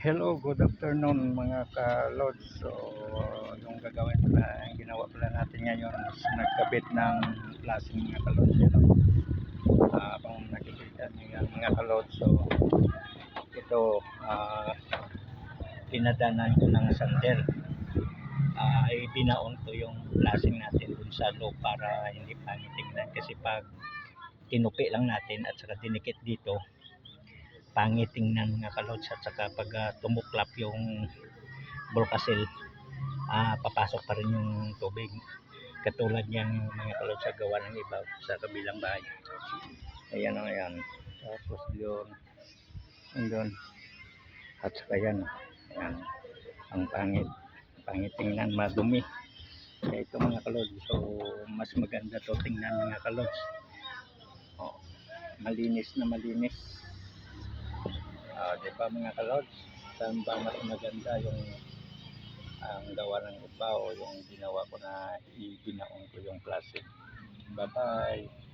Hello, good afternoon mga ka-lods. So, yung gagawin pala, yung ginawa pala natin ngayon is nagkabit ng klaseng mga ka-lods. Yan, oh. Ah, kung nakikita nyo yan mga ka-lods. So, ito, ah, pinadanan ko ng sandel. Ah, ay binaon ko yung plasing natin dun sa loob para hindi pangit tingnan. Kasi pag tinupi lang natin at saka dinikit dito, pangit tingnan mga kalods at saka pag ah, tumuklap yung bulkasil ah papasok pa rin yung tubig. Katulad niyang mga kalods sa gawa ng iba sa kabilang bahay. Ayan o ayan. Tapos yun. Yun at saka yan. Ayan. Ang pangit pangit tingnan madumi. Kaya ito mga kalods so mas maganda to tingnan mga kalods oh, malinis na malinis Ah, di ba mga kalods? Saan ba mas maganda yung ang gawa ng iba o yung ginawa ko na ibinaon ko yung plastic? Bye-bye!